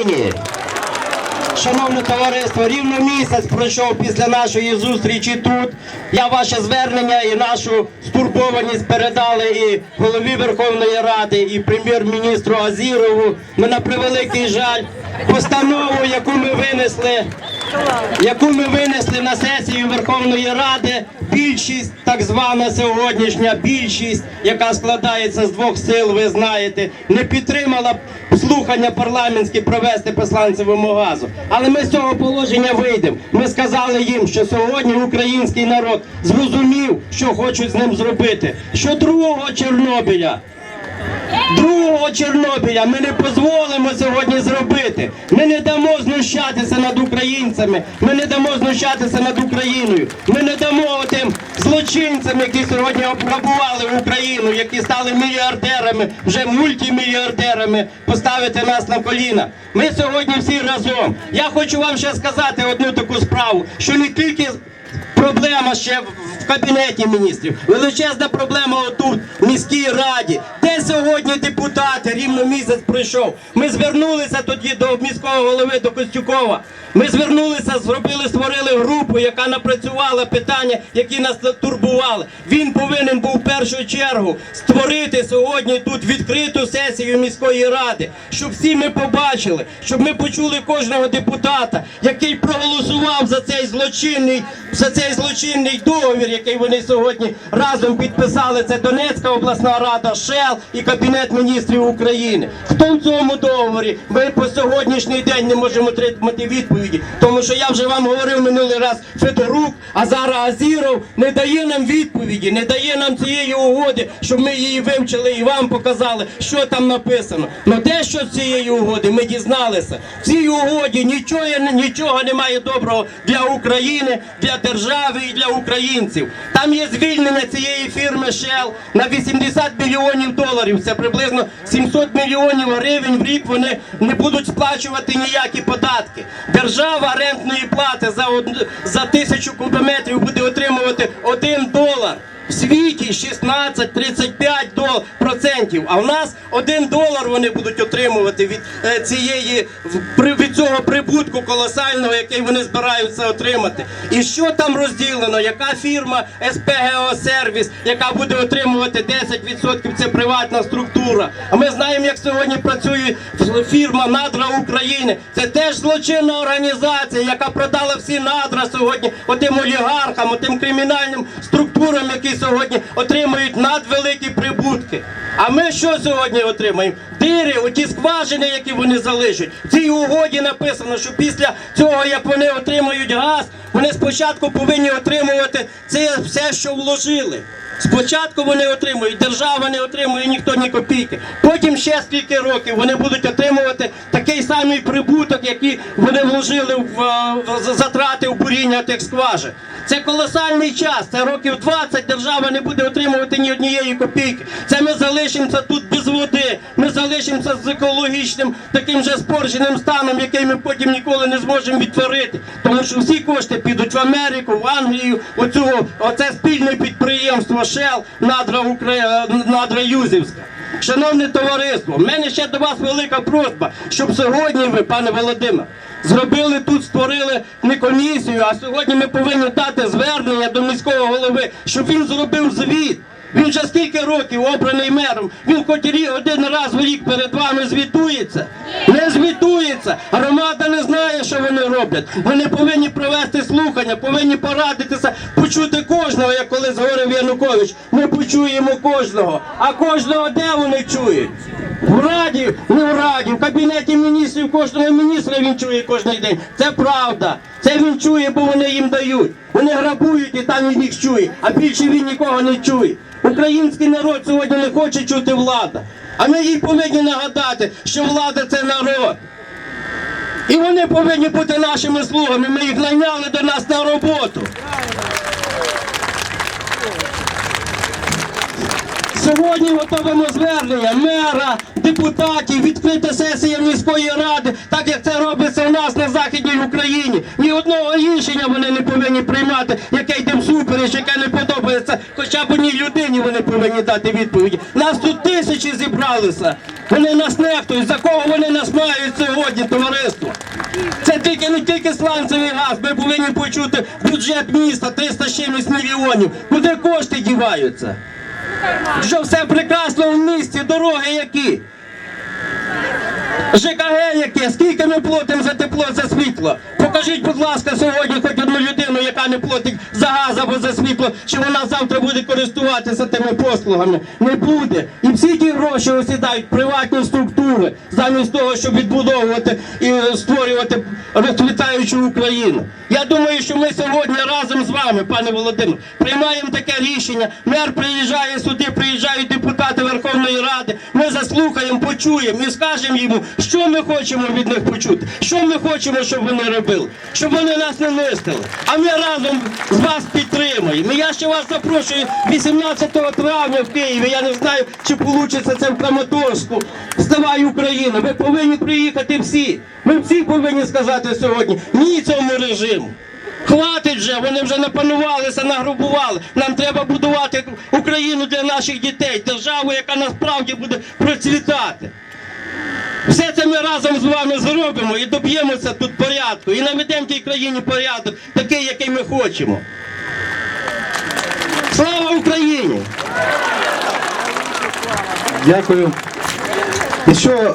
Україні! Шановне товариство, рівно місяць пройшов після нашої зустрічі тут. Я ваше звернення і нашу стурбованість передали і голові Верховної Ради, і прем'єр-міністру Азірову. Ми на превеликий жаль постанову, яку ми винесли, яку ми винесли на сесію Верховної Ради. Більшість, так звана сьогоднішня більшість, яка складається з двох сил, ви знаєте, не підтримала слухання парламентські провести по сланцевому газу. Але ми з цього положення вийдемо. Ми сказали їм, що сьогодні український народ зрозумів, що хочуть з ним зробити. Що другого Чорнобиля. Другого Чорнобиля ми не дозволимо сьогодні зробити. Ми не дамо знущатися над українцями. Ми не дамо знущатися над Україною. Ми не дамо тим злочинцям, які сьогодні обграбували Україну, які стали мільярдерами, вже мультимільярдерами, поставити нас на коліна. Ми сьогодні всі разом. Я хочу вам ще сказати одну таку справу, що не тільки проблема ще в кабінеті міністрів. Величезна проблема отут, в міській раді. Де сьогодні депутати? Рівно місяць пройшов. Ми звернулися тоді до міського голови до Костюкова. Ми звернулися, зробили, створили групу, яка напрацювала питання, які нас турбували. Він повинен був в першу чергу створити сьогодні тут відкриту сесію міської ради, щоб всі ми побачили, щоб ми почули кожного депутата, який проголосував за цей злочинний, за цей злочинний договір, який вони сьогодні разом підписали. Це Донецька обласна рада, ШЕЛ і Кабінет міністрів України. Хто в цьому договорі? Ми по сьогоднішній день не можемо отримати відповіді, тому що я вже вам говорив минулий раз Федорук, а зараз Азіров не дає нам відповіді, не дає нам цієї угоди, щоб ми її вивчили і вам показали, що там написано. Ну те, що з цієї угоди ми дізналися. В цій угоді нічого, нічого немає доброго для України, для держави і для українців. Там є звільнення цієї фірми Shell на 80 мільйонів доларів. Це приблизно 700 мільйонів гривень в рік. Вони не будуть сплачувати ніякі податки. Держава рентної плати за од- за тисячу кубометрів буде отримувати 1 долар. В світі 16-35 дол- процентів, а в нас 1 долар вони будуть отримувати від е, цієї від цього прибутку колосального, який вони збираються отримати. І що там розділено? Яка фірма СПГО сервіс, яка буде отримувати 10%, це приватна структура. А ми знаємо, як сьогодні працює фірма Надра України. Це теж злочинна організація, яка продала всі надра сьогодні отим олігархам, отим кримінальним структурам, які сьогодні отримують надвеликі прибутки. А ми що сьогодні отримаємо? Дири, оті скважини, які вони залишать. В цій угоді написано, що після цього, як вони отримають газ, вони спочатку повинні отримувати це все, що вложили. Спочатку вони отримують, держава не отримує ніхто ні копійки. Потім ще скільки років вони будуть отримувати самий прибуток, який вони вложили в, е, в затрати в буріння тих скважин. Це колосальний час. Це років 20 держава не буде отримувати ні однієї копійки. Це ми залишимося тут без води. Ми залишимося з екологічним таким же спорженим станом, який ми потім ніколи не зможемо відтворити. Тому що всі кошти підуть в Америку, в Англію. Оцю оце спільне підприємство Shell Надра Укра... Надра Юзівська. Шановне товариство, в мене ще до вас велика просьба, щоб сьогодні ви, пане Володимир, зробили тут, створили не комісію, а сьогодні ми повинні дати звернення до міського голови, щоб він зробив звіт. Він вже скільки років обраний мером. Він хоч один раз в рік перед вами звітується. Не звітується. Громада не знає, що вони роблять. Вони повинні провести слухання, повинні порадитися, почути кожного, як колись говорив Янукович. Ми почуємо кожного. А кожного де вони чують? В раді, не в раді, в кабінеті міністрів кожного міністра він чує кожен день. Це правда. Це він чує, бо вони їм дають. Вони грабують і там він їх чує, а більше він нікого не чує. Український народ сьогодні не хоче чути влада. А ми їй повинні нагадати, що влада це народ. І вони повинні бути нашими слугами. Ми їх найняли до нас на роботу. Сьогодні готовимо звернення мера, депутатів, відкрита сесія міської ради, так як це робиться у нас на Західній Україні. Ні одного рішення вони не повинні приймати, яке йде всупереч, яке не подобається. хоча б одній людині вони повинні дати відповіді. Нас тут тисячі зібралися. Вони нас нехтують. За кого вони нас мають сьогодні, товариство? Це тільки не тільки сланцевий газ. Ми повинні почути бюджет міста 300 з чимось мільйонів. Куди кошти діваються? Що все прекрасно в місті, дороги які? ЖКГ яке? Скільки ми платимо за тепло, за світло? Покажіть, будь ласка, сьогодні хоч одну людину, яка не платить за газ або за світло, чи вона завтра буде користуватися тими послугами. Не буде. І всі ті гроші осідають приватні структури, замість того, щоб відбудовувати і створювати розквітаючу Україну. Я думаю, що ми сьогодні разом з вами, пане Володимир, приймаємо таке рішення. Мер приїжджає сюди, приїжджають депутати Верховної Ради. Ми заслухаємо, почуємо і скажемо йому, що ми хочемо від них почути, що ми хочемо, щоб вони робили, щоб вони нас не нистили. А ми разом з вас підтримуємо. Я ще вас запрошую 18 травня в Києві. Я не знаю, чи вийде це в Краматорську. Вставай Україна! Ви повинні приїхати всі. Ми всі повинні сказати сьогодні ні цьому режиму. Хватить вже, вони вже напанувалися, награбували. Нам треба будувати Україну для наших дітей, державу, яка насправді буде процвітати. Все це ми разом з вами зробимо і доб'ємося тут порядку, і наведемо тій країні порядок, такий, який ми хочемо. Слава Україні! Дякую. І що